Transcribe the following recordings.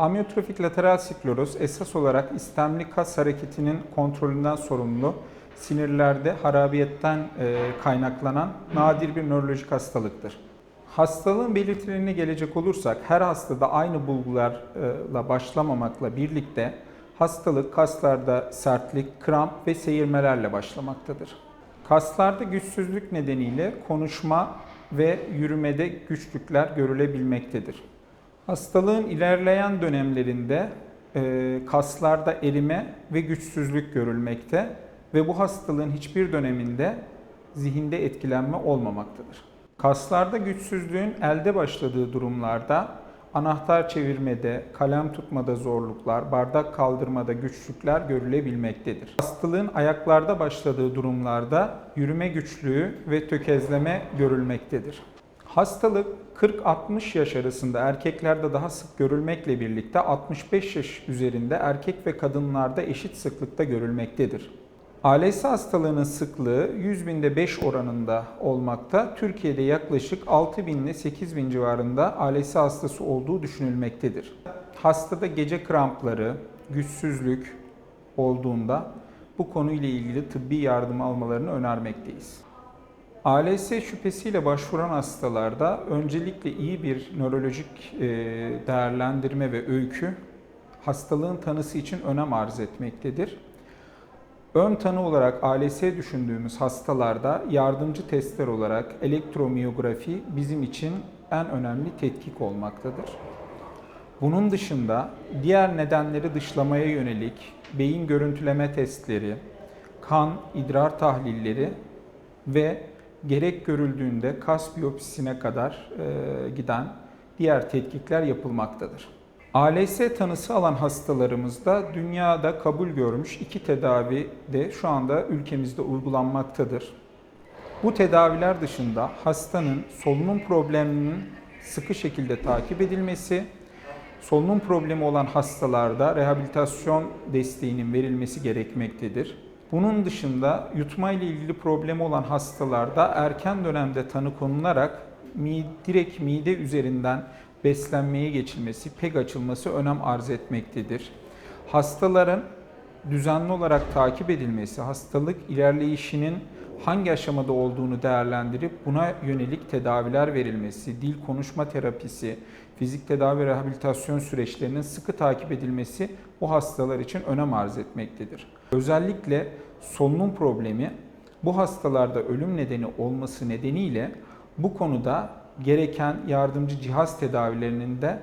Amyotrofik lateral skleroz esas olarak istemli kas hareketinin kontrolünden sorumlu sinirlerde harabiyetten e, kaynaklanan nadir bir nörolojik hastalıktır. Hastalığın belirtilerine gelecek olursak her hastada aynı bulgularla başlamamakla birlikte hastalık kaslarda sertlik, kramp ve seyirmelerle başlamaktadır. Kaslarda güçsüzlük nedeniyle konuşma ve yürümede güçlükler görülebilmektedir. Hastalığın ilerleyen dönemlerinde e, kaslarda erime ve güçsüzlük görülmekte ve bu hastalığın hiçbir döneminde zihinde etkilenme olmamaktadır. Kaslarda güçsüzlüğün elde başladığı durumlarda anahtar çevirmede, kalem tutmada zorluklar, bardak kaldırmada güçlükler görülebilmektedir. Hastalığın ayaklarda başladığı durumlarda yürüme güçlüğü ve tökezleme görülmektedir. Hastalık 40-60 yaş arasında erkeklerde daha sık görülmekle birlikte 65 yaş üzerinde erkek ve kadınlarda eşit sıklıkta görülmektedir. ALS hastalığının sıklığı 100 binde 5 oranında olmakta. Türkiye'de yaklaşık 6 bin ile 8 bin civarında ALS hastası olduğu düşünülmektedir. Hastada gece krampları, güçsüzlük olduğunda bu konuyla ilgili tıbbi yardım almalarını önermekteyiz. ALS şüphesiyle başvuran hastalarda öncelikle iyi bir nörolojik e, değerlendirme ve öykü hastalığın tanısı için önem arz etmektedir. Ön tanı olarak ALS düşündüğümüz hastalarda yardımcı testler olarak elektromiyografi bizim için en önemli tetkik olmaktadır. Bunun dışında diğer nedenleri dışlamaya yönelik beyin görüntüleme testleri, kan, idrar tahlilleri ve gerek görüldüğünde kas biyopsisine kadar e, giden diğer tetkikler yapılmaktadır. ALS tanısı alan hastalarımızda dünyada kabul görmüş iki tedavi de şu anda ülkemizde uygulanmaktadır. Bu tedaviler dışında hastanın solunum probleminin sıkı şekilde takip edilmesi, solunum problemi olan hastalarda rehabilitasyon desteğinin verilmesi gerekmektedir. Bunun dışında yutma ile ilgili problemi olan hastalarda erken dönemde tanı konularak direkt mide üzerinden beslenmeye geçilmesi, PEG açılması önem arz etmektedir. Hastaların düzenli olarak takip edilmesi, hastalık ilerleyişinin hangi aşamada olduğunu değerlendirip buna yönelik tedaviler verilmesi, dil konuşma terapisi, fizik tedavi rehabilitasyon süreçlerinin sıkı takip edilmesi bu hastalar için önem arz etmektedir. Özellikle solunum problemi bu hastalarda ölüm nedeni olması nedeniyle bu konuda gereken yardımcı cihaz tedavilerinin de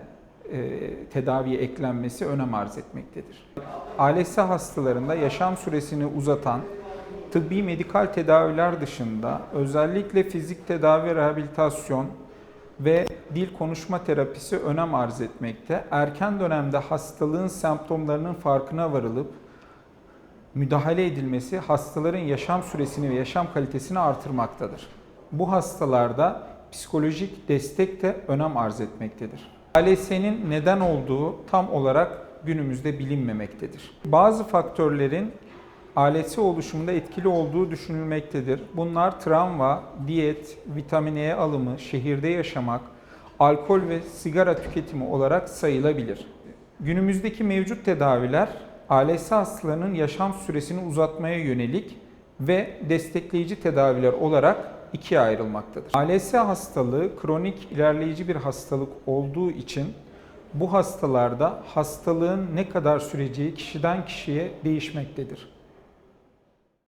e, tedaviye eklenmesi önem arz etmektedir. ALS hastalarında yaşam süresini uzatan tıbbi medikal tedaviler dışında özellikle fizik tedavi, rehabilitasyon ve dil konuşma terapisi önem arz etmekte. Erken dönemde hastalığın semptomlarının farkına varılıp müdahale edilmesi hastaların yaşam süresini ve yaşam kalitesini artırmaktadır. Bu hastalarda psikolojik destek de önem arz etmektedir. ALS'nin neden olduğu tam olarak günümüzde bilinmemektedir. Bazı faktörlerin ALS oluşumunda etkili olduğu düşünülmektedir. Bunlar travma, diyet, vitamin E alımı, şehirde yaşamak, alkol ve sigara tüketimi olarak sayılabilir. Günümüzdeki mevcut tedaviler ALS hastalarının yaşam süresini uzatmaya yönelik ve destekleyici tedaviler olarak ikiye ayrılmaktadır. ALS hastalığı kronik ilerleyici bir hastalık olduğu için bu hastalarda hastalığın ne kadar süreceği kişiden kişiye değişmektedir.